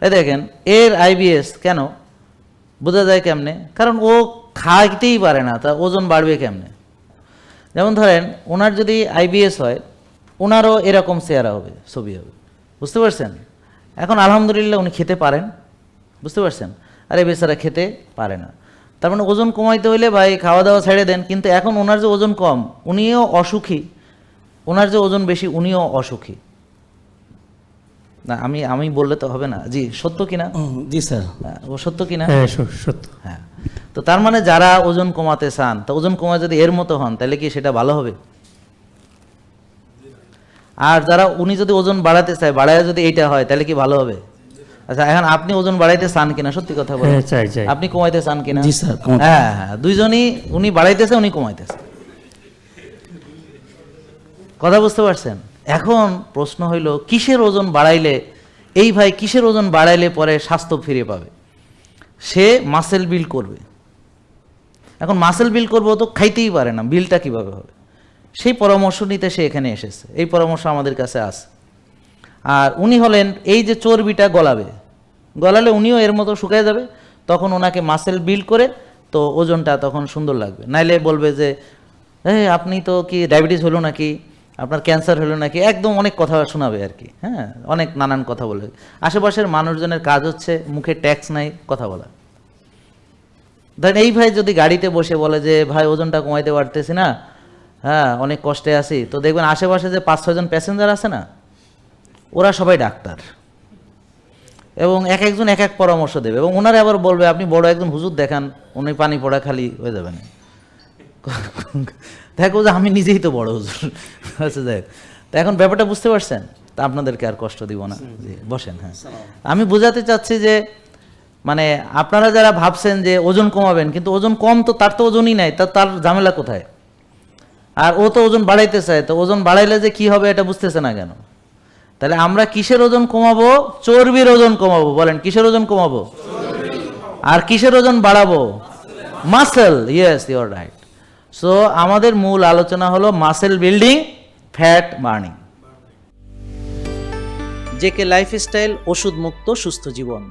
এ দেখেন, এর আইবিএস কেন? বোঝা যায় কেমনে? কারণ ও খাইতেই পারে না, তা ওজন বাড়বে কেমনে? যেমন ধরেন, ওনার যদি আইবিএস হয়, ওনারও এরকম চেহারা হবে, ছবি হবে। বুঝতে পারছেন? এখন আলহামদুলিল্লাহ উনি খেতে পারেন। বুঝতে পারছেন? আরে বেচারা খেতে পারে না। তার মানে ওজন কমাইতে হইলে ভাই খাওয়া দাওয়া ছেড়ে দেন, কিন্তু এখন ওনার যে ওজন কম, উনিও অসুখী। ওনার যে ওজন বেশি, উনিও অসুখী। না আমি আমি বললে তো হবে না। জি সত্য কিনা? জি স্যার। হ্যাঁ, ও সত্য কিনা? হ্যাঁ সত্য হ্যাঁ। তো তার মানে যারা ওজন কমাতে চান তা ওজন কমা যদি এর মতো হন তাহলে কি সেটা ভালো হবে? আর যারা উনি যদি ওজন বাড়াতে চায় বাড়ায় যদি এইটা হয় তাহলে কি ভালো হবে? আচ্ছা এখন আপনি ওজন বাড়াইতে চান কিনা? সত্যি কথা বলেন। হ্যাঁ আপনি কমাইতে চান কিনা? জি স্যার, হ্যাঁ হ্যাঁ দুইজনই উনি বাড়াইতেছে উনি কমাইতেছে। কথা বুঝতে পারছেন? এখন প্রশ্ন হইল, কিসের ওজন বাড়াইলে, এই ভাই কিসের ওজন বাড়াইলে পরে স্বাস্থ্য ফিরে পাবে? সে মাসেল বিল করবে। এখন মাসেল বিল করব তো খাইতেই পারে না বিলটা কীভাবে হবে? সেই পরামর্শ নিতে সে এখানে এসেছে। এই পরামর্শ আমাদের কাছে আছে। আর উনি হলেন, এই যে চর্বিটা গলাবে, গলালে উনিও এর মতো শুকায় যাবে, তখন ওনাকে মাসেল বিল করে তো ওজনটা তখন সুন্দর লাগবে। নাইলে বলবে যে এই আপনি তো কি ডায়াবেটিস হলো নাকি? আপনার ক্যান্সার হলো নাকি একদম অনেক কথা শোনাবে আর কি হ্যাঁ অনেক নানান কথা বলবে আশেপাশের মানুষজনের কাজ হচ্ছে মুখে ট্যাক্স নাই, কথা বলা। ধরেন এই ভাই যদি গাড়িতে বসে বলে যে, ভাই, ওজনটা কমাইতে পারতেছি না হ্যাঁ অনেক কষ্টে আছি। তো দেখবেন আশেপাশে যে পাঁচ ছজন প্যাসেঞ্জার আছে না, ওরা সবাই ডাক্তার। এবং এক একজন এক এক পরামর্শ দেবে। এবং ওনারা আবার বলবে, আপনি বড় একজন হুজুর দেখান, উনি পানি পড়া খালি হয়ে যাবেন। দেখো যে আমি নিজেই তো বড় হুজুর। আচ্ছা যাই। তো এখন ব্যাপারটা বুঝতে পারছেন? তা আপনাদেরকে আর কষ্ট দিব না। জি বসেন হ্যাঁ। আমি বোঝাতে চাচ্ছি যে মানে আপনারা যারা ভাবছেন যে ওজন কমাবেন কিন্তু ওজন কম তো তার তো ওজনই নাই তা তার ঝামেলা কোথায়? আর ও তো ওজন বাড়াইতে চায় তো ওজন বাড়াইলে যে কি হবে এটা বুঝতেছে না কেন? তাহলে আমরা কিসের ওজন কমাবো? চর্বির ওজন কমাবো বলেন কিসের ওজন কমাবো? আর কিসের ওজন বাড়াবো? Muscle yes your right so আমাদের মূল আলোচনা হলো muscle building fat burning JK lifestyle ওষুধ মুক্ত সুস্থ জীবন।